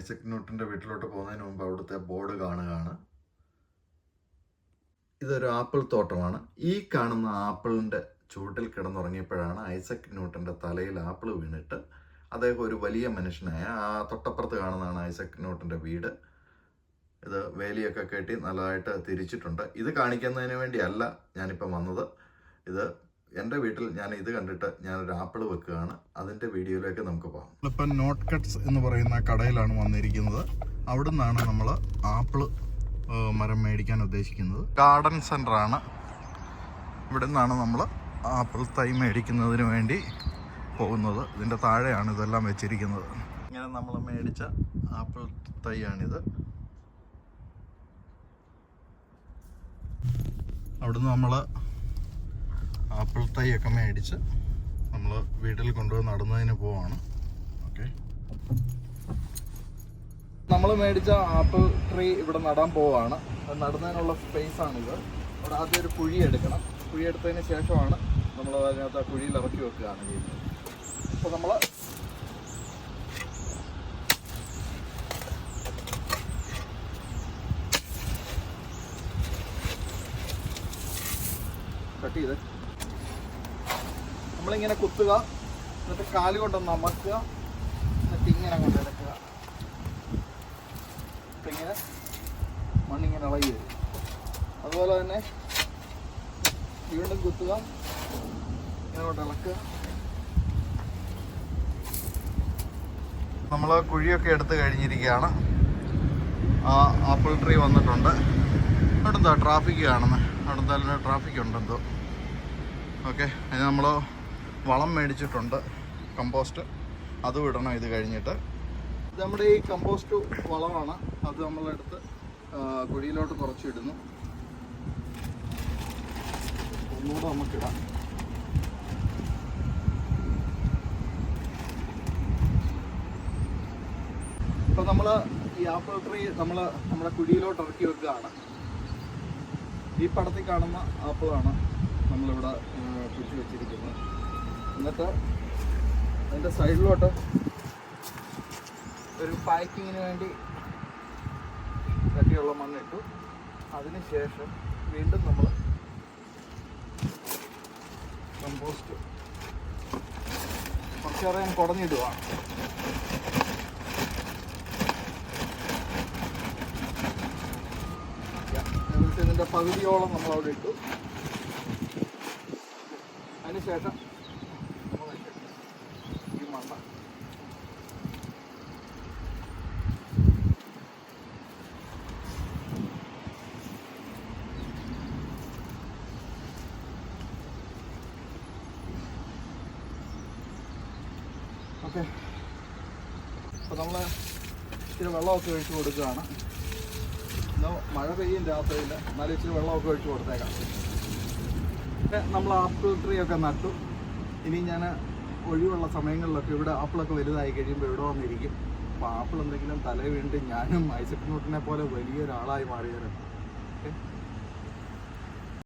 ഐസക് ന്യൂട്ടന്റെ വീട്ടിലോട്ട് പോകുന്നതിന് മുമ്പ് അവിടുത്തെ ബോർഡ് കാണുകയാണ്. ഇതൊരു ആപ്പിൾ തോട്ടമാണ്. ഈ കാണുന്ന ആപ്പിളിന്റെ ചുവട്ടിൽ കിടന്നുറങ്ങിയപ്പോഴാണ് ഐസക് ന്യൂട്ടന്റെ തലയിൽ ആപ്പിൾ വീണിട്ട് അദ്ദേഹം ഒരു വലിയ മനുഷ്യനായ ആ തൊട്ടപ്പുറത്ത് കാണുന്നതാണ് ഐസക് ന്യൂട്ടന്റെ വീട്. ഇത് വേലിയൊക്കെ കെട്ടി നല്ലതായിട്ട് തിരിച്ചിട്ടുണ്ട്. ഇത് കാണിക്കുന്നതിന് വേണ്ടിയല്ല ഞാനിപ്പം വന്നത്. ഇത് എന്റെ വീട്ടിൽ ഞാൻ ഇത് കണ്ടിട്ട് ഞാൻ ഒരു ആപ്പിൾ വെക്കുകയാണ്. അതിന്റെ വീഡിയോയിലേക്ക് നമുക്ക് പോകാം. ഇപ്പം നോട്ട് കട്ട്സ് എന്ന് പറയുന്ന കടയിലാണ് വന്നിരിക്കുന്നത്. അവിടെ നിന്നാണ് നമ്മൾ ആപ്പിൾ മരം മേടിക്കാൻ ഉദ്ദേശിക്കുന്നത്. ഗാർഡൻ സെന്റർ ആണ് ഇവിടെ നിന്നാണ് നമ്മൾ ആപ്പിൾ തൈ മേടിക്കുന്നതിന് വേണ്ടി പോകുന്നത്. ഇതിന്റെ താഴെയാണ് ഇതെല്ലാം വെച്ചിരിക്കുന്നത്. ഇങ്ങനെ നമ്മൾ മേടിച്ച ആപ്പിൾ തൈയാണിത്. അവിടുന്ന് നമ്മൾ ആപ്പിൾ തൈ ഒക്കെ മേടിച്ച് നമ്മൾ വീട്ടിൽ കൊണ്ടുപോയി നടുന്നതിന് പോവാണ്. ഓക്കെ. നമ്മൾ മേടിച്ച ആപ്പിൾ ട്രീ ഇവിടെ നടാൻ പോവാണ്. അത് നടുന്നതിനുള്ള സ്പേസ് ആണിത് അവിടെ ആദ്യം ഒരു കുഴി എടുക്കണം. കുഴി എടുത്തതിന് ശേഷമാണ് നമ്മൾ അതിനകത്ത് ആ കുഴിയിൽ ഇറക്കി വെക്കുകയാണ് ചെയ്യുന്നത്. അപ്പോൾ നമ്മൾ കട്ട് ചെയ്ത്. നമ്മളിങ്ങനെ കുത്തുക. എന്നിട്ട് കാൽ കൊണ്ട് നമക്കുക എന്നിട്ട് ഇങ്ങനെ കൊണ്ടെടുക്കുക എന്നിട്ട് ഇങ്ങനെ മണ്ണിങ്ങനെ ഇളകി വരും. അതുപോലെ തന്നെ വീണ്ടും കുത്തുക. ഇങ്ങനെ കൊണ്ട് ഇളക്കുക. നമ്മൾ കുഴിയൊക്കെ എടുത്ത് കഴിഞ്ഞിരിക്കുകയാണ്. ആ ആപ്പിൾ ട്രീ വന്നിട്ടുണ്ട്. അവിടെന്താ ട്രാഫിക് കാണുന്നത് അവിടെ എന്തായാലും ട്രാഫിക് ഉണ്ടെന്തോ. ഓക്കെ അതിന് നമ്മൾ വളം മേടിച്ചിട്ടുണ്ട് കമ്പോസ്റ്റ്. അതും ഇടണം ഇത് കഴിഞ്ഞിട്ട്. നമ്മുടെ ഈ കമ്പോസ്റ്റ് വളമാണ്. അത് നമ്മളെടുത്ത് കുഴിയിലോട്ട് കുറച്ചിടുന്നു ഒന്നുകൂടെ നമുക്കിടാം. ഇപ്പം നമ്മൾ ഈ ആപ്പിൾ ട്രീ നമ്മൾ നമ്മുടെ കുഴിയിലോട്ട് ഇറക്കി വെക്കുകയാണ്. ഈ പടത്തിൽ കാണുന്ന ആപ്പിളാണ് നമ്മളിവിടെ കുഴിച്ച് വെച്ചിരിക്കുന്നത്. എന്നിട്ട് അതിന്റെ സൈഡിലോട്ട് ഒരു പാക്കിങ്ങിന് വേണ്ടി കട്ടിയുള്ള അതിന് ശേഷം വീണ്ടും നമ്മൾ കമ്പോസ്റ്റ് കുറച്ചേറെ ഞാൻ ഇതിന്റെ പകുതിയോളം നമ്മൾ അവിടെ ഇട്ടു. അതിനുശേഷം ഓക്കെ. അപ്പോൾ നമ്മൾ ഇച്ചിരി വെള്ളമൊക്കെ ഒഴിച്ച് കൊടുക്കുകയാണ്. ഇന്ന് മഴ പെയ്യും രാത്രിയിൽ എന്നാലും ഇച്ചിരി വെള്ളമൊക്കെ ഒഴിച്ച് കൊടുത്തേക്കാം. നമ്മൾ ആപ്പിൾ ട്രീ ഒക്കെ നട്ടു. ഇനി ഞാൻ ഒഴിവുള്ള സമയങ്ങളിലൊക്കെ ഇവിടെ ആപ്പിളൊക്കെ വലുതായി കഴിയുമ്പോൾ ഇവിടെ വന്നിരിക്കും. അപ്പോൾ ആപ്പിൾ എന്തെങ്കിലും തല വീണ്ട് ഞാനും ഐസക് പോലെ വലിയൊരാളായി മാറിയാലും ഓക്കെ.